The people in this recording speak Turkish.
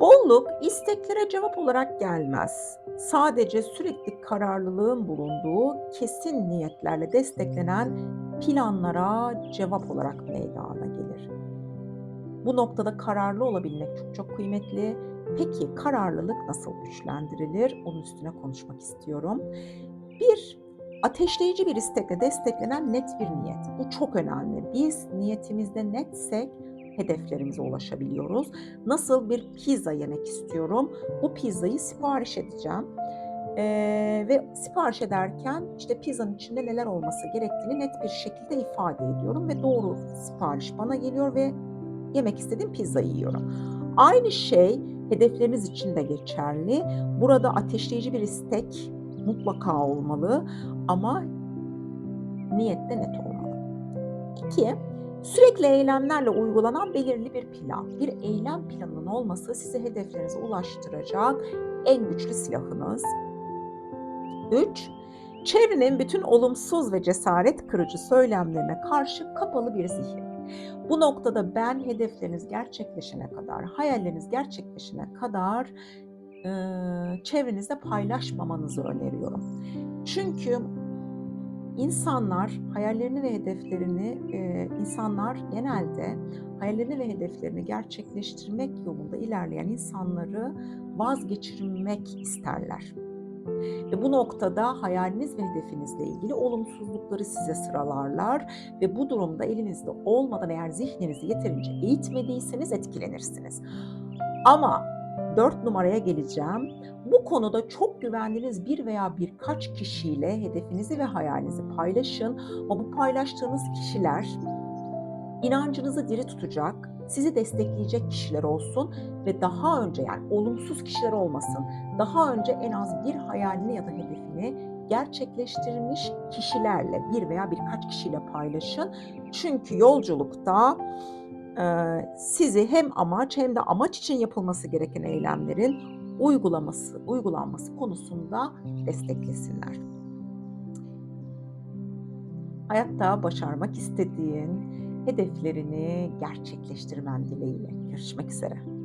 Bolluk isteklere cevap olarak gelmez. Sadece sürekli kararlılığın bulunduğu kesin niyetlerle desteklenen planlara cevap olarak meydana gelir. Bu noktada kararlı olabilmek çok çok kıymetli. Peki kararlılık nasıl güçlendirilir? Onun üstüne konuşmak istiyorum. Bir, ateşleyici bir istekle desteklenen net bir niyet. Bu çok önemli. Biz niyetimizde netsek hedeflerimize ulaşabiliyoruz. Nasıl bir pizza yemek istiyorum? Bu pizzayı sipariş edeceğim. Ee, ve sipariş ederken işte pizzanın içinde neler olması gerektiğini net bir şekilde ifade ediyorum ve doğru sipariş bana geliyor ve yemek istediğim pizzayı yiyorum. Aynı şey hedefleriniz için de geçerli. Burada ateşleyici bir istek mutlaka olmalı ama niyette net olmalı. İki, sürekli eylemlerle uygulanan belirli bir plan. Bir eylem planının olması sizi hedeflerinize ulaştıracak en güçlü silahınız. 3. Çevrenin bütün olumsuz ve cesaret kırıcı söylemlerine karşı kapalı bir zihin. Bu noktada ben hedefleriniz gerçekleşene kadar, hayalleriniz gerçekleşene kadar e, çevrenizde paylaşmamanızı öneriyorum. Çünkü insanlar hayallerini ve hedeflerini, e, insanlar genelde hayallerini ve hedeflerini gerçekleştirmek yolunda ilerleyen insanları vazgeçirmek isterler. Ve bu noktada hayaliniz ve hedefinizle ilgili olumsuzlukları size sıralarlar ve bu durumda elinizde olmadan eğer zihninizi yeterince eğitmediyseniz etkilenirsiniz. Ama 4 numaraya geleceğim. Bu konuda çok güvendiğiniz bir veya birkaç kişiyle hedefinizi ve hayalinizi paylaşın. Ama bu paylaştığınız kişiler inancınızı diri tutacak, sizi destekleyecek kişiler olsun ve daha önce yani olumsuz kişiler olmasın. Daha önce en az bir hayalini ya da hedefini gerçekleştirmiş kişilerle bir veya birkaç kişiyle paylaşın. Çünkü yolculukta sizi hem amaç hem de amaç için yapılması gereken eylemlerin uygulaması, uygulanması konusunda desteklesinler. Hayatta başarmak istediğin hedeflerini gerçekleştirmen dileğiyle. Görüşmek üzere.